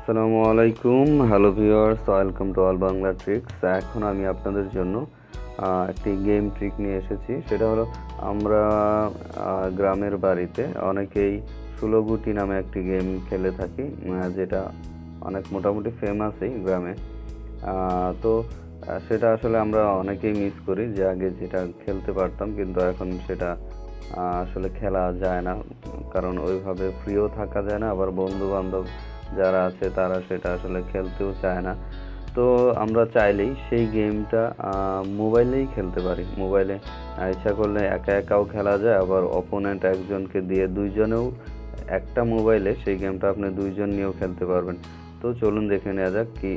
আসসালামু আলাইকুম। Hello viewers welcome to all Bangla tricks এখন আমি আপনাদের জন্য একটি গেম ট্রিক নিয়ে এসেছি। সেটা হলো, আমরা গ্রামের বাড়িতে অনেকেই ষোলোগুটি নামে একটি গেম খেলে থাকি যেটা অনেক মোটামুটি ফেমাসই গ্রামে। তো সেটা আসলে আমরা অনেকেই মিস করি, যে আগে যেটা খেলতে পারতাম, কিন্তু এখন সেটা আসলে খেলা যায় না। কারণ ওইভাবে ফ্রিও থাকা যায় না, আবার বন্ধু বান্ধব যারা আছে তারা সেটা আসলে খেলতেও চায় না। তো আমরা চাইলেই সেই গেমটা মোবাইলেই খেলতে পারি। মোবাইলে ইচ্ছা করলে একা একাও খেলা যায়, আবার অপোনেন্ট একজনকে দিয়ে দুইজনেও একটা মোবাইলে সেই গেমটা আপনি দুইজন নিয়েও খেলতে পারবেন। তো চলুন দেখে নেওয়া যাক কি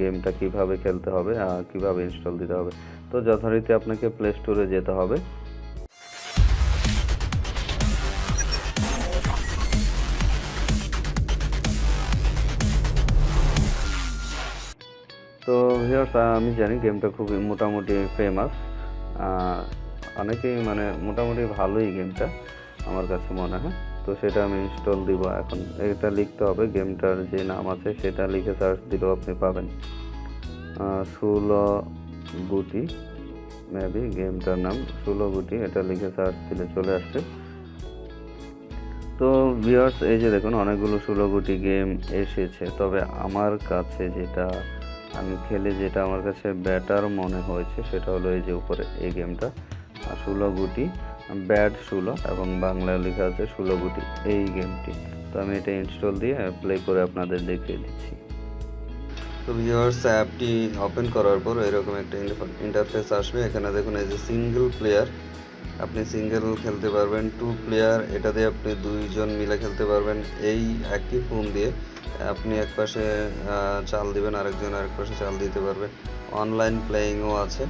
গেমটা কীভাবে খেলতে হবে কীভাবে ইনস্টল দিতে হবে। তো যথারীতি আপনাকে প্লে স্টোরে যেতে হবে। তো ভিউয়ার্স আমি জানি গেমটা খুবই মোটামুটি ফেমাস অনেকেই মানে মোটামুটি ভালোই গেমটা আমার কাছে মনে হয়। তো সেটা আমি ইনস্টল দিব এখন। এটা লিখতে হবে গেমটার যে নাম আছে সেটা লিখে সার্চ দিলেও আপনি পাবেন। ষোলো গুটি মেবি গেমটার নাম। ষোলো গুটি, এটা লিখে সার্চ দিলে চলে আসছে তো ভিউয়ার্স এই যে দেখুন, অনেকগুলো ষোলো গুটি গেম এসেছে। তবে আমার কাছে যেটা আমি খেলে যেটা আমার কাছে ব্যাটার মনে হয়েছে, সেটা হলো এই যে উপরে এই গেমটা ষোলো গুটি ব্যাড ষোলো এবং বাংলায় লেখা আছে ষোলো গুটি এই গেমটি তো আমি এটা ইনস্টল দিয়ে প্লে করে আপনাদের দেখিয়ে দিচ্ছি। তো ভিউয়ার্স অ্যাপটি ওপেন করার পর এরকম একটা ইন্টারফেস আসবে। এখানে দেখুন এই যে সিঙ্গেল প্লেয়ার আপনি সিঙ্গেল খেলতে পারবেন টু প্লেয়ার এটা দিয়ে আপনি দুইজন মিলে খেলতে পারবেন। এই একই ফোন দিয়ে আপনি এক পাশে চাল দিবেন, আরেকজন আরেক পাশে চাল দিতে পারবেন অনলাইন প্লেয়িংও আছে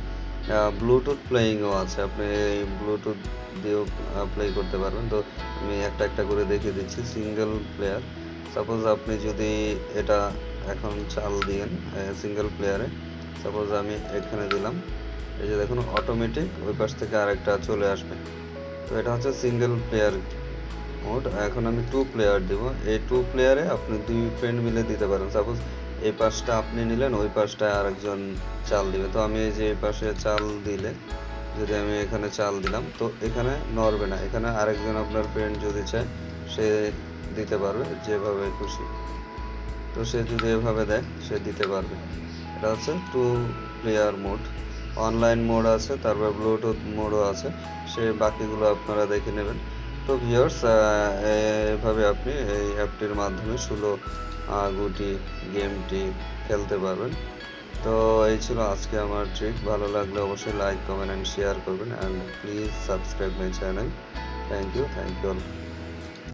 ব্লুটুথ প্লেয়িংও আছে, আপনি এই ব্লুটুথ দিয়েও প্লে করতে পারবেন। তো আমি একটা একটা করে দেখিয়ে দিচ্ছি সিঙ্গেল প্লেয়ার সাপোজ আপনি যদি এটা এখন চাল দিয়েন সিঙ্গেল প্লেয়ারে সাপোজ আমি এখানে দিলাম। এই যে দেখুন অটোমেটিক ওই পাশ থেকে আরেকটা চলে আসবে। তো এটা হচ্ছে সিঙ্গেল প্লেয়ার মোড এখন আমি টু প্লেয়ার দিব। এই টু প্লেয়ারে আপনি দুই ফ্রেন্ড মিলে দিতে পারেন। সাপোজ এই পাশটা আপনি নিলেন, ওই পাশটা আরেকজন চাল দিবে। তো আমি এই যে এই পাশে চাল দিলে, যদি আমি এখানে চাল দিলাম, তো এখানে নড়বে না। এখানে আরেকজন আপনার ফ্রেন্ড যদি চায়, সে দিতে পারবে যেভাবে খুশি। তো সে যদি এভাবে দেয়, সে দিতে পারবে। এটা হচ্ছে two player mode online mode আছে, তারপর ব্লুটুথ মোডও আছে, সে বাকিগুলো আপনারা দেখে নেবেন। তো ভিউয়ার্স এভাবে আপনি এই অ্যাপটির মাধ্যমে ষোলো গুটি গেমটি খেলতে পারবেন। তো এই ছিল আজকে আমার ট্রিক ভালো লাগলে অবশ্যই লাইক কমেন্ট অ্যান্ড শেয়ার করবেন। And please subscribe my channel thank you thank you